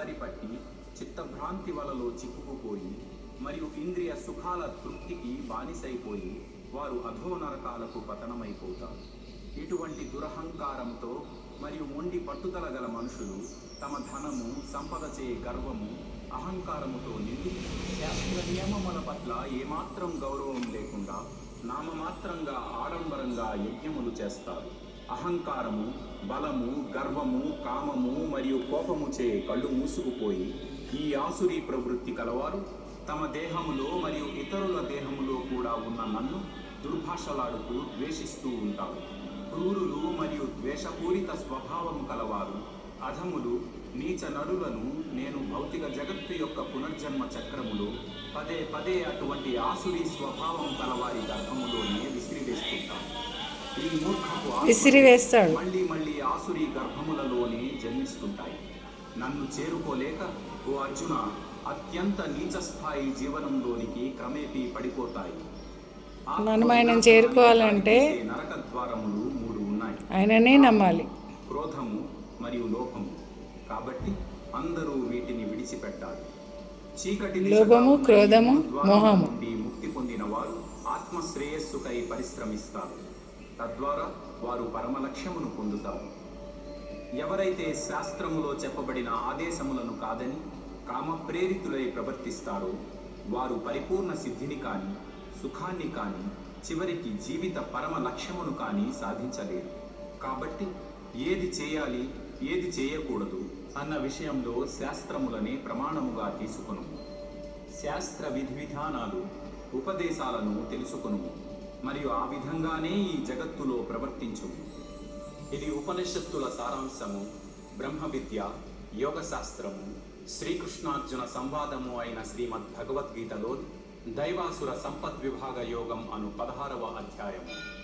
దారి పట్టి చిత్తభ్రాంతి వలలో చిక్కుకుపోయి మరియు ఇంద్రియ సుఖాల తృప్తికి బానిసైపోయి వారు అధో నరకాలకు పతనమైపోతారు. ఇటువంటి దురహంకారంతో మరియు మొండి పట్టుదల గల మనుషులు తమ ధనము సంపదచే గర్వము అహంకారముతో నిండి శాస్త్ర నియమముల పట్ల ఏమాత్రం గౌరవం లేకుండా నామమాత్రంగా ఆడంబరంగా యజ్ఞములు చేస్తారు. అహంకారము బలము గర్వము కామము మరియు కోపము చే కళ్ళు మూసుకుపోయి ఈ ఆసురి ప్రవృత్తి కలవారు. తమ దేహములో మరియు ఇతరుల దేహములో కూడా ఉన్న నన్ను దుర్భాషలాడుతూ ద్వేషిస్తూ ఉంటారు. క్రూరులు మరియు ద్వేషపూరిత స్వభావము కలవారు. అధములు నీచ నడులను నేను భౌతిక జగత్తు యొక్క పునర్జన్మ చక్రములో పదే పదే అటువంటి ఆసురి స్వభావం కలవారి గర్భములో ఆత్మలు విసిరివేస్తాడు మళ్ళీ మళ్ళీ ఆసురీ గర్భములలోనే జన్మిస్తుంటాయి. నన్ను చేరుకోలేక ఓ అర్జున అత్యంత నీచ స్థాయి జీవనంలోనికి క్రమేపీ పడిపోతాయి. మనం ఆయనను చేరుకోవాలంటే నరక ద్వారములు మూడు ఉన్నాయి. ఆయననే నమ్మాలి. క్రోధము మరియు లోభము కాబట్టి అందరూ వీటిని విడిచిపెట్టాలి. చీకటి లోభము, క్రోధము, మోహము. ముక్తి పొందిన వారు ఆత్మ శ్రేయస్సుకై పరిశ్రమిస్తారు. తద్వారా వారు పరమ లక్ష్యమును పొందుతారు. ఎవరైతే శాస్త్రములో చెప్పబడిన ఆదేశములను కాదని కామ ప్రేరితులై ప్రవర్తిస్తారో వారు పరిపూర్ణ సిద్ధిని కానీ సుఖాన్ని కానీ చివరికి జీవిత పరమ లక్ష్యమును కానీ సాధించలేరు. కాబట్టి ఏది చేయాలి ఏది చేయకూడదు అన్న విషయంలో శాస్త్రములనే ప్రమాణముగా తీసుకొను శాస్త్ర విధి విధానాలు ఉపదేశాలను తెలుసుకొనుము. మరియు ఆ విధంగానే ఈ జగత్తులో ప్రవర్తించు. ఇది ఉపనిషత్తుల సారాంశము బ్రహ్మ విద్య యోగ శాస్త్రము శ్రీకృష్ణార్జున సంవాదము అయిన శ్రీమద్ భగవద్గీతలో దైవాసుర సంపద్విభాగ యోగం అను పదహారవ అధ్యాయము.